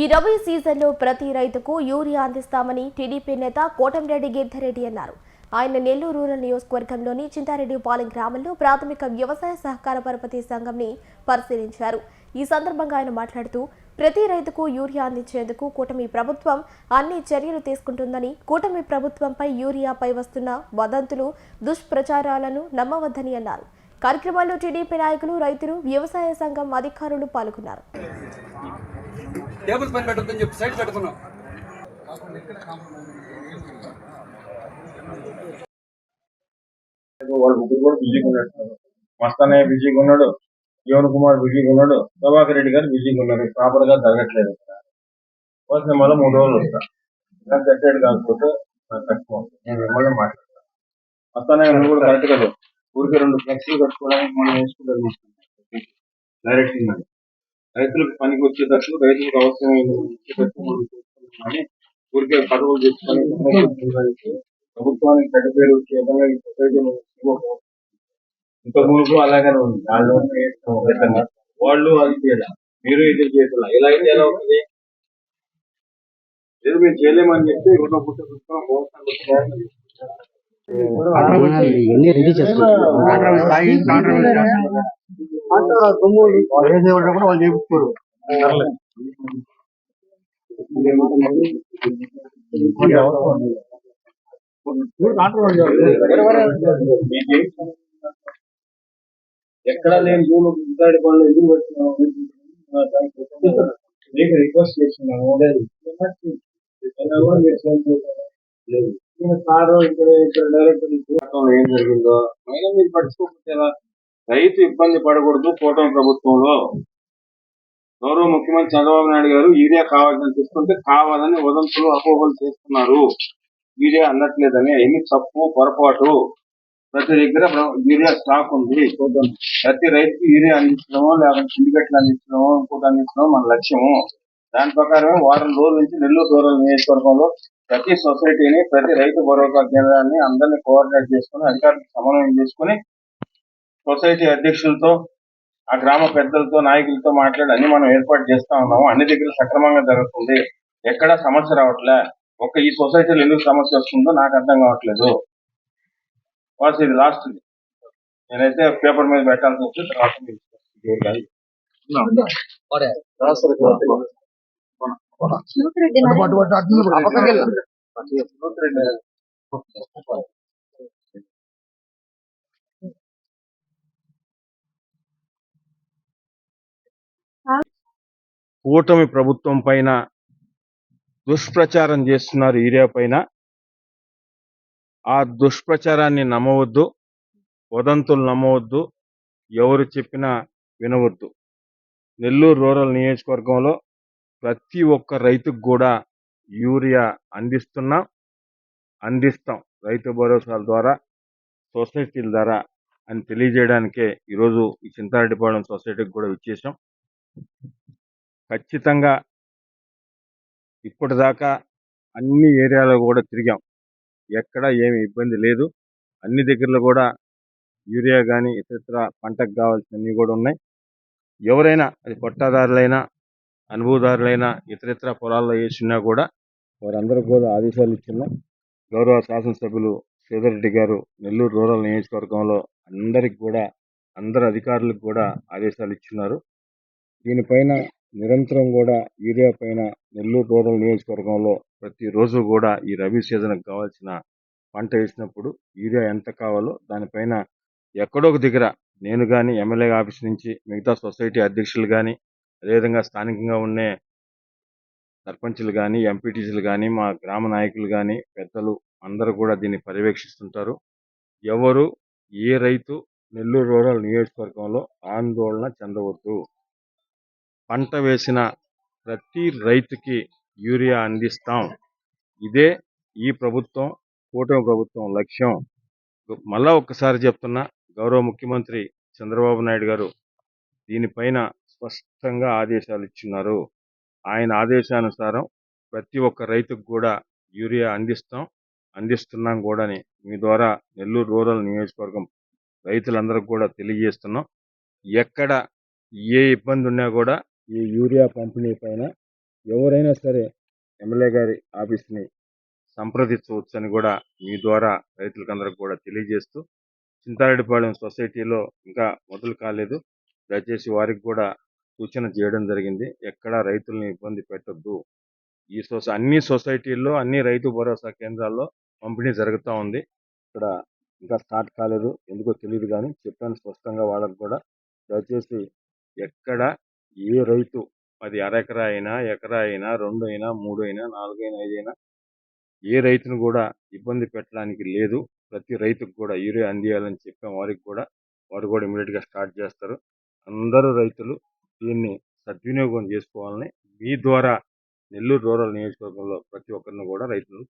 ఈ రబీ సీజన్లో ప్రతి రైతుకు యూరియా అందిస్తామని టీడీపీ నేత కోటంరెడ్డి గిర్ధరెడ్డి అన్నారు. ఆయన నెల్లూరు రూరల్ నియోజకవర్గంలోని చింతారెడ్డిపాలెం గ్రామంలో ప్రాథమిక వ్యవసాయ సహకార పరపతి సంఘంని పరిశీలించారు. ఈ సందర్భంగా ఆయన మాట్లాడుతూ ప్రతి రైతుకు యూరియా అందించేందుకు కూటమి ప్రభుత్వం అన్ని చర్యలు తీసుకుంటుందని కూటమి ప్రభుత్వంపై యూరియాపై వస్తున్న వదంతులు దుష్ప్రచారాలను నమ్మవద్దని అన్నారు. కార్యక్రమంలో టీడీపీ నాయకులు రైతులు వ్యవసాయ సంఘం అధికారులు పాల్గొన్నారు. టేబుల్ పైన పెట్టొద్దని చెప్పి సైడ్ పెట్టుకున్నాం. వాళ్ళు ముగ్గురు కూడా బిజీగా ఉన్నాడు మస్తానయ్య బిజీగా ఉన్నాడు. జీవన్ కుమార్ బిజీగా ఉన్నాడు. ప్రభాకర్ రెడ్డి గారు బిజీగా ఉన్నారు. ప్రాపర్గా జరగట్లేదు. ఇక్కడ వచ్చిన మళ్ళీ మూడు రోజులు వస్తా ఇంకా కట్టేది కాకపోతే కష్టం నేను మిమ్మల్ని మాట్లాడతాను మస్తానయ్య నువ్వు కూడా కరెక్ట్ కదా. ఊరికి రెండు ఫ్లెక్సీలు కట్టుకోవడానికి మనం వేసుకుంటారు డైరెక్ట్ అది. రైతులకు పనికి వచ్చేటట్టు రైతులకు అవసరమైన కానీ ఊరికే పదవులు తెచ్చుకొని ప్రభుత్వానికి చెడ్డ పేరు వచ్చే విధంగా ఈ సొసైటీలో ఇవ్వకూడదు. ఇంత మునుపు అలాగనే ఉంది. వాళ్ళు వాళ్ళు అది చేయాలి. మీరు ఇది చేయాలి ఇలా అయితే ఎలా అవుతుంది లేదు మీరు చేయలేమని చెప్పి ఉన్న పుట్ట పుస్తకం మోసం వాళ్ళు చేయించుకోరు మీకేం ఎక్కడ లేని భూమి ఇంతాడి పనులు ఎందుకు వచ్చినాము మీకు రిక్వెస్ట్ చేస్తున్నాము. అయినా కూడా మీరు. లేదు సారు ఇక్కడ ఇక్కడ డైరెక్టర్ ఏం జరిగిందో? అయినా మీరు పట్టించుకోకపోతే? రైతు ఇబ్బంది పడకూడదు కూటమి ప్రభుత్వంలో. గౌరవ ముఖ్యమంత్రి చంద్రబాబు నాయుడు గారు యూరియా కావాలని తీసుకుంటే కావాలని వదంతులు అపోహలు చేస్తున్నారు. యూరియా అందట్లేదని ఎన్ని తప్పు పొరపాటు. ప్రతి దగ్గర యూరియా స్టాక్ ఉంది. చూద్దాం. ప్రతి రైతుకి యూరియా అందించడమో లేకపోతే సిండికెట్లు అందించడమో ఇంకోటి అందించడం మన లక్ష్యము. దాని ప్రకారం వారం రోజుల నుంచి నెల్లూరు దూరం నియోజకవర్గంలో ప్రతి సొసైటీని ప్రతి రైతు భరోసా కేంద్రాన్ని అందరినీ కోఆర్డినేట్ చేసుకుని అధికారులకు సమన్వయం చేసుకుని సొసైటీ అధ్యక్షులతో ఆ గ్రామ పెద్దలతో నాయకులతో మాట్లాడి అన్ని మనం ఏర్పాటు చేస్తా ఉన్నాము. అన్ని దగ్గర సక్రమంగా జరుగుతుంది. ఎక్కడా సమస్య రావట్లే. ఒక్క ఈ సొసైటీలో ఎందుకు సమస్య వస్తుందో నాకు అర్థం కావట్లేదు. వాస్ ఇది లాస్ట్ నేనైతే పేపర్ మీద పెట్టాల్సి వస్తే తర్వాత కూటమి ప్రభుత్వం పైన దుష్ప్రచారం చేస్తున్నారు ఏరియా పైన. ఆ దుష్ప్రచారాన్ని నమ్మవద్దు వదంతులు నమ్మవద్దు ఎవరు చెప్పినా వినవద్దు. నెల్లూరు రూరల్ నియోజకవర్గంలో ప్రతి ఒక్క రైతుకు కూడా యూరియా అందిస్తున్నాం అందిస్తాం రైతు భరోసాల ద్వారా సొసైటీల ద్వారా అని తెలియజేయడానికే ఈరోజు ఈ చింతారెడ్డిపాళెం సొసైటీకి కూడా ఇచ్చేసాం ఖచ్చితంగా ఇప్పటిదాకా అన్ని ఏరియాలో కూడా తిరిగాం. ఎక్కడ ఏమి ఇబ్బంది లేదు. అన్ని దగ్గరలో కూడా యూరియా కానీ ఇతరత్ర పంటకు కావాల్సినవి కూడా ఉన్నాయి. ఎవరైనా అది పట్టాదారులైనా అనుభవదారులైనా ఇతరితర పొలాల్లో వేసినా కూడా వారందరూ కూడా ఆదేశాలు ఇచ్చున్నాం. గౌరవ శాసనసభ్యులు శ్రీధర్ రెడ్డి గారు నెల్లూరు రూరల్ నియోజకవర్గంలో అందరికి కూడా అందరు అధికారులకు కూడా ఆదేశాలు ఇచ్చున్నారు. దీనిపైన నిరంతరం కూడా యూరియా పైన నెల్లూరు రూరల్ నియోజకవర్గంలో ప్రతిరోజు కూడా ఈ రబీ సీజన్కి కావాల్సిన పంట వేసినప్పుడు యూరియా ఎంత కావాలో దానిపైన ఎక్కడో ఒక దగ్గర నేను కానీ ఎమ్మెల్యే ఆఫీస్ నుంచి మిగతా సొసైటీ అధ్యక్షులు కానీ అదేవిధంగా స్థానికంగా ఉండే సర్పంచులు కానీ ఎంపీటీసీలు కానీ మా గ్రామ నాయకులు కానీ పెద్దలు అందరూ కూడా దీన్ని పర్యవేక్షిస్తుంటారు. ఎవరు ఏ రైతు నెల్లూరు రూరల్ నియోజకవర్గంలో ఆందోళన చెందవద్దు. పంట వేసిన ప్రతి రైతుకి యూరియా అందిస్తాం. ఇదే ఈ ప్రభుత్వం కూటమి ప్రభుత్వం లక్ష్యం. మళ్ళా ఒక్కసారి చెప్తున్నా గౌరవ ముఖ్యమంత్రి చంద్రబాబు నాయుడు గారు దీనిపైన స్పష్టంగా ఆదేశాలు ఇచ్చున్నారు. ఆయన ఆదేశానుసారం ప్రతి ఒక్క రైతుకు కూడా యూరియా అందిస్తాం అందిస్తున్నాం కూడా మీ ద్వారా నెల్లూరు రూరల్ నియోజకవర్గం రైతులందరికీ కూడా తెలియజేస్తున్నాం. ఎక్కడ ఏ ఇబ్బంది ఉన్నా కూడా ఈ యూరియా పంపిణీ పైన ఎవరైనా సరే ఎమ్మెల్యే గారి ఆఫీస్ని సంప్రదించవచ్చని కూడా మీ ద్వారా రైతులకందరికి కూడా తెలియజేస్తూ చింతారెడ్డిపాళెం సొసైటీలో ఇంకా మొదలు కాలేదు. దయచేసి వారికి కూడా సూచన చేయడం జరిగింది. ఎక్కడా రైతుల్ని ఇబ్బంది పెట్టొద్దు. ఈ సొస అన్ని సొసైటీల్లో అన్ని రైతు భరోసా కేంద్రాల్లో పంపిణీ జరుగుతూ ఉంది. ఇక్కడ ఇంకా స్టార్ట్ కాలేదు. ఎందుకో తెలియదు కానీ చెప్పాను స్పష్టంగా వాళ్ళకు కూడా. దయచేసి ఎక్కడ ఏ రైతు అది అరెకరా అయినా ఎకరా అయినా రెండు అయినా మూడు అయినా నాలుగు అయినా ఏ రైతును కూడా ఇబ్బంది పెట్టడానికి లేదు. ప్రతి రైతుకు కూడా యూరియా అందియాలని చెప్పాం వారికి కూడా వారు కూడా ఇమీడియట్గా స్టార్ట్ చేస్తారు. అందరూ రైతులు దీన్ని సద్వినియోగం చేసుకోవాలని మీ ద్వారా నెల్లూరు రూరల్ నియోజకవర్గంలో ప్రతి ఒక్కరిని కూడా రైతులు